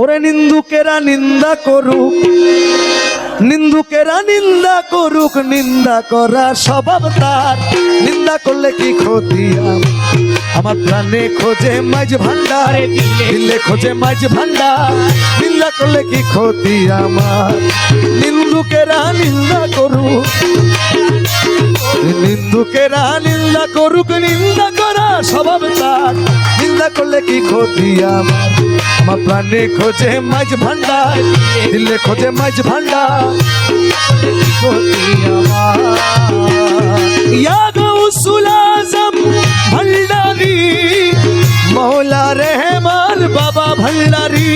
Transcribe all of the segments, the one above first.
ওরে নিন্দুকেরা নিন্দা করুক নিন্দুকেরা নিন্দা করুক নিন্দা করা স্বভাব তার। নিন্দা করলে কি ক্ষতি আমার? প্রাণে খোঁজে মাঝ ভান্ডার দিলে। খোঁজে মাঝ ভান্ডার নিন্দা করলে কি ক্ষতি আমার? নিন্দুকেরা নিন্দা করুক নিন্দুকেরা নিন্দা করুক নিন্দা করা স্বভাব করলে কি ক্ষতি আমার? আমার প্রাণে খোঁজে মাছ ভান্ডা দিলে খোঁজে মাছ ভান্ডা ক্ষতি আমার? গৌসুল ভান্ডারি মৌলা রেহমান বাবা ভান্ডারি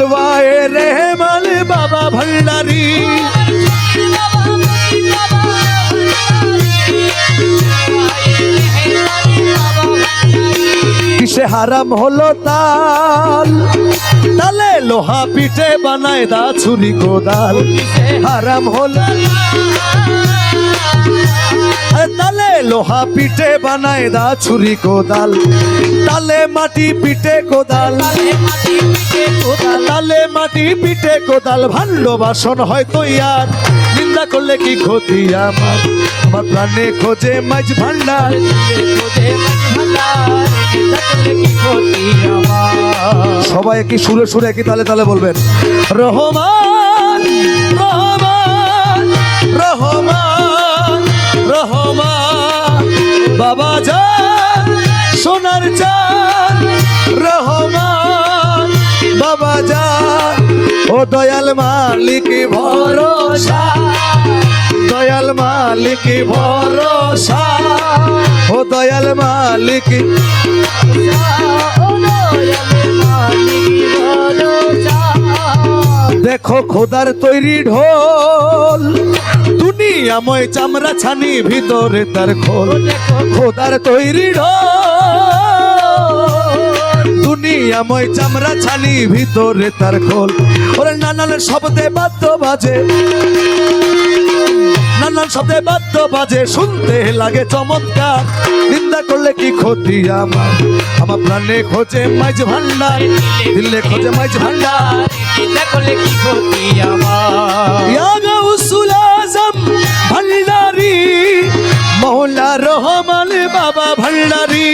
জলওয়ায়ে রেহমান বাবা ভান্ডারি কিসে হারাম হলো তাল? তালে লোহা পিঠে বানায় দা ছুরি কোদাল। হারাম হলো লোহা পিঠে বানায় দা ছুরি কোদাল, তালে মাটি পিঠে কোদাল। তালে মাটি পিঠে কোদাল ভাণ্ড বাসন হয়তো ইয়ার নিন্দা করলে কি ক্ষতি আমার? আমার প্রাণে খোঁজে মাঝ ভান্ডার। সবাই কি সুরে সুরে কি তালে তালে বলবেন। রহমান রহমান রহমান রহমান। বাবা যান, সোনার চান রহমান। বাবা যান, ও দয়াল মালিক, ভরসা। দয়াল মালিক, ভরসা। ও দয়াল মালিক, দেখো খোদার তৈরি ঢোল। দুনিয়াময় চামড়া ছানি ভিতরে তার খোল। খোদার তৈরি দুনিয়াময় চামড়া ছানি ভিতরে তার খোল। ওরে নানান শব্দে বাদ্য বাজে। নানান শব্দে বাদ্য বাজে। শুনতে লাগে চমৎকার। নিন্দা করলে কি ক্ষতি আমার? আমার প্রাণে খোঁজে মাইজ ভান্ডার। দিলে খোঁজে মাইজ ভান্ডার। ইয়া গাউসুল আজম ভান্ডারি মৌলা রহমান বাবা ভান্ডারি।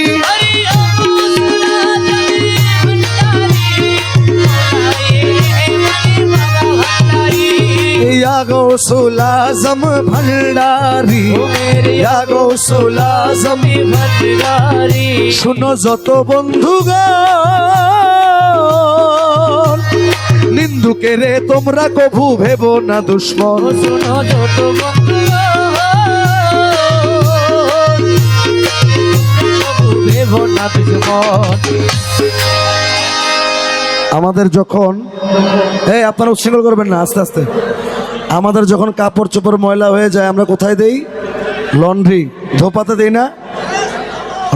আজম ভান্ডারি। ইয়া গাউসুল আজম। শুনো যত বন্ধুগণ নিন্দুকে রে তোমরা কভু ভেবো না দুশ্মন। আমাদের যখন এই আপনারা উচ্ছৃঙ্খল করবেন না আস্তে আস্তে। আমাদের যখন কাপড় চোপড় ময়লা হয়ে যায় আমরা কোথায় দেই? লন্ড্রি ধোপাতে দেই না।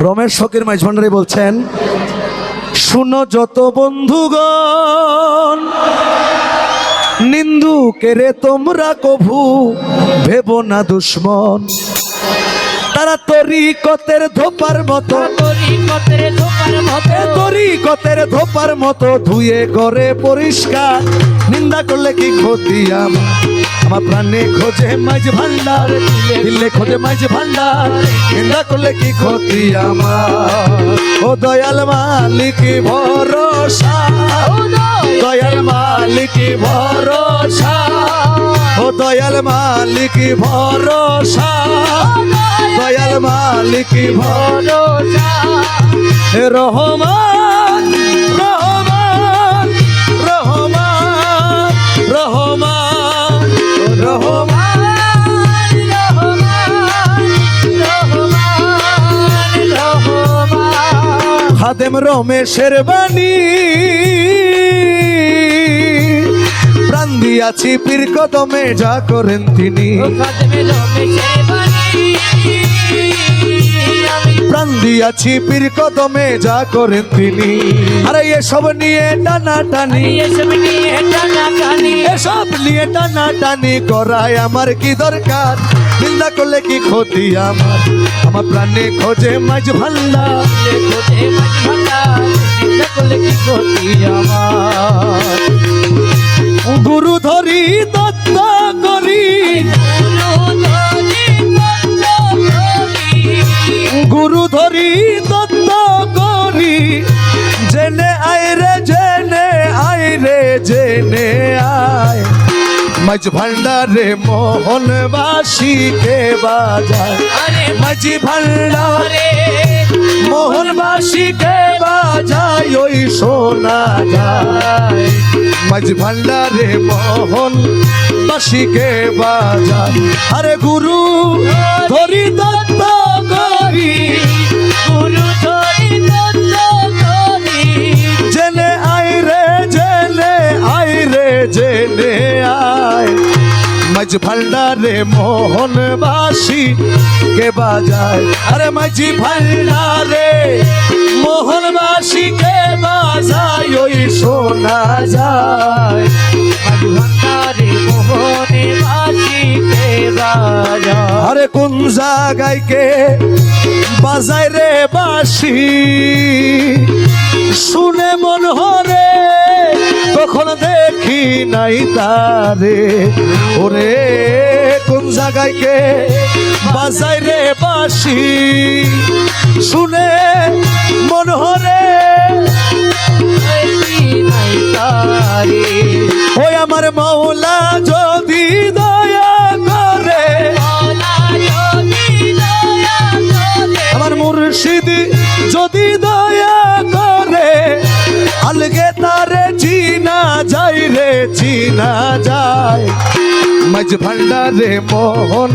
রমেশ ফকির মাইজ ভান্ডারি বলছেন শুনো যত বন্ধুগণ। নিন্দু কেরে তোমরা কভু? ভেবো না দুশ্মন। তারা তরিকতের ধোপার মতো। এ তরিকতের ধোপার মতো ধুয়ে করে পরিষ্কার। নিন্দা করলে কি ক্ষতি আমার আমার প্রাণে খোঁজে মাঝ ভান্ডার দিলে খোঁজে মাঝ ভান্ডার নিন্দা করলে কি ক্ষতি আমার? ও দয়াল মালিক ভরসা। দয়াল মালিক ভরসা। ও দয়াল মালিক ভরসা। দয়াল মালিক ভরসা। রহমান খাদেম রমেশের বাণী। প্রাণ দিয়াছি পীর কদমে যা করেন তিনি। প্রাণ দিয়াছি পীর কদমে যা করেন তিনি। আরে এসব নিয়ে টানা টানি এসব নিয়ে টানা টানি এসব নিয়ে টানা টানি করায় আমার কি দরকার? নিন্দা করলে কি ক্ষতি আমার? আমার প্রাণে খোঁজে মাঝ ভাল্লা। মাঝ ভান্ডারে মোহনবাসী কে বাজায়? আরে মাঝি ভান্ডারে মোহনবাসী কে বাজায়? ওই শোনা যায়। মাঝ ভান্ডারে মোহন বাসীকে বাজায়? আরে গুরু ধরি দত্ত করি। মাঝ ভান্ডারে মোহন বাসি কে বাজায়? আরে মাঝি ভান্ডারে মোহন বাসি কে বাজায়? ওই শোনা যায়। ভান্ডারে মোহন বাসি কে বাজা আরে কোন জায়গায় কে বাজায় রে বাসি শুনে মন হরে তখন দেখি নাই তারে। ওরে, কোন জায়গায় কে বাজায় রে বাসি শুনে মন হরে নাই তারে। ওই আমার মাওলা যাই রে চিনা যায় মাঝ ভান্ডারে মোহন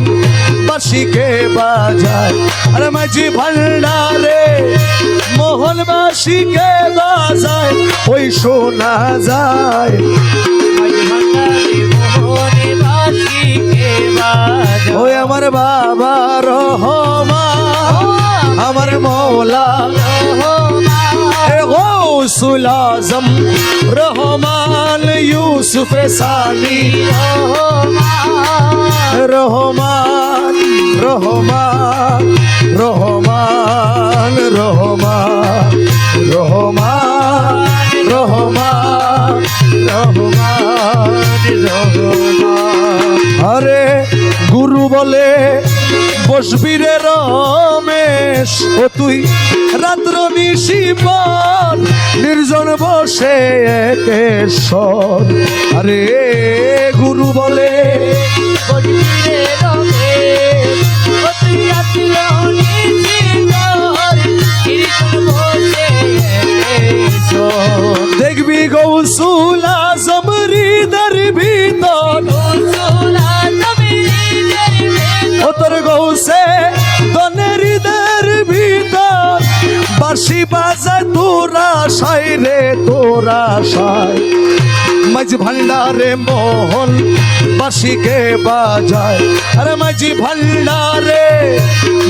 বাসিকে বাজায় আরে মাঝি ভান্ডারে মোহন বাসিকে বাজায় ওই শোনা যায় ওই আমার বাবা রহমান গৌসুল আজম রহমান ইউসুফ সানি রহমান রহমান রহমান রহমান রহমান রহমান। আরে গুরু বলে বসবি রে রমেশ। ও তুই রাত্র নিশিপর নির্জন বসে একেশ্বর। আরে গুরু বলে দেখবি বাসি বাজা তোরা সাই রে, তোরা সাই মাঝি ভান্ডারে মোহন বাসিকে বাজায়। আরে মাঝি ভান্ডারে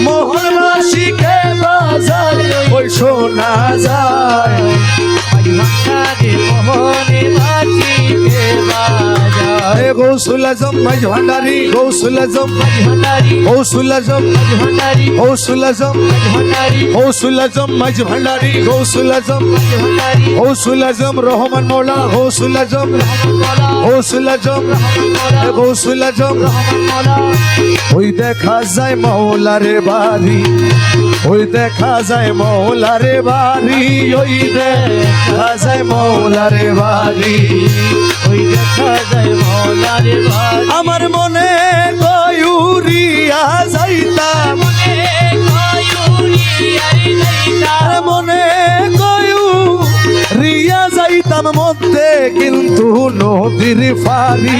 মোহন বাসিকে বাজায়, ওই শোনা যায়। রহমান মৌলা গৌসুল আজম গৌসুল আজম গৌসুল আজম ওই দেখা যায় মৌলারে বাড়ি ওই দেখা যায় মৌলারে বাড়ি ওই দেখা যায় মৌলারে বাড়ি ওই দেখা যায় মৌলারে আমার মনে কয়ুরিয়া মনে যাইতা। মনে কয়ু রিয়া যাইতাম মধ্যে কিন্তু নদীর ফারি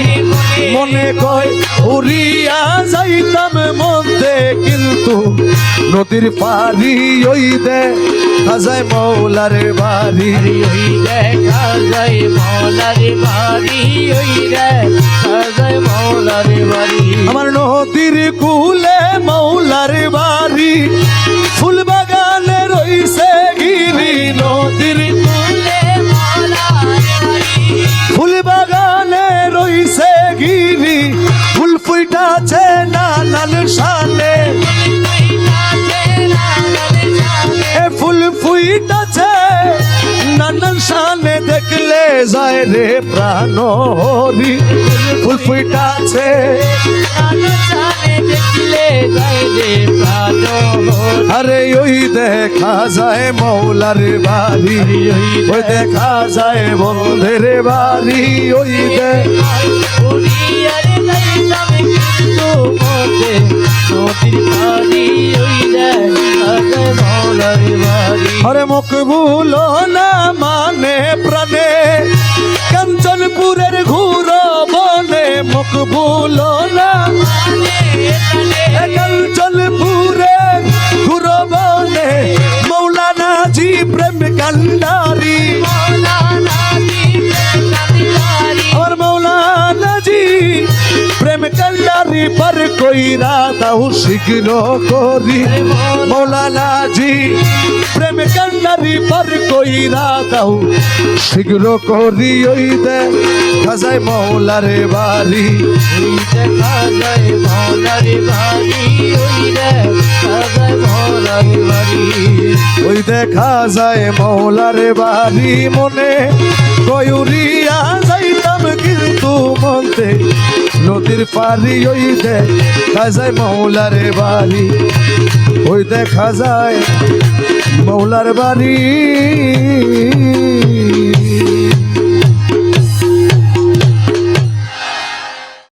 মনে কয় উড়িয়া যাইতাম তো নদীর পানি ওই দে যায় মৌলার বাড়ি। ওই দে খাজাই মৌলার বাড়ি ওই দে যায় মৌলার বাড়ি। আমার নদীর কুলে মৌলার বাড়ি ফুল বাগানে রইছে গিরি নদীর যায় রে প্রাণ ফুল ফুইটাছে। আরে ওই দেখা যায় মৌলার বাড়ি। ওই দেখা যায় বন্ধের বাড়ি। ওই দেখ আরে মুখ ভুলো না মানে প্রাণে গাড়ি পার কই দাও শিগ্ন করি। মৌলানাজি প্রেম কান্ডারি পার কইরা দাও শীঘ্র করি। ওই দে খাজায় মৌলারে ওই দে খাজায় মৌলারে বাড়ি। ওই দেখা যায় মৌলারে বাড়ি। মনে কয়ুরিয়া যাইতাম কিন্তু মনতে নদীর পারি ওই দেখা যায় মৌলারে বাড়ি ওই দেখা যায় মৌলার বাড়ি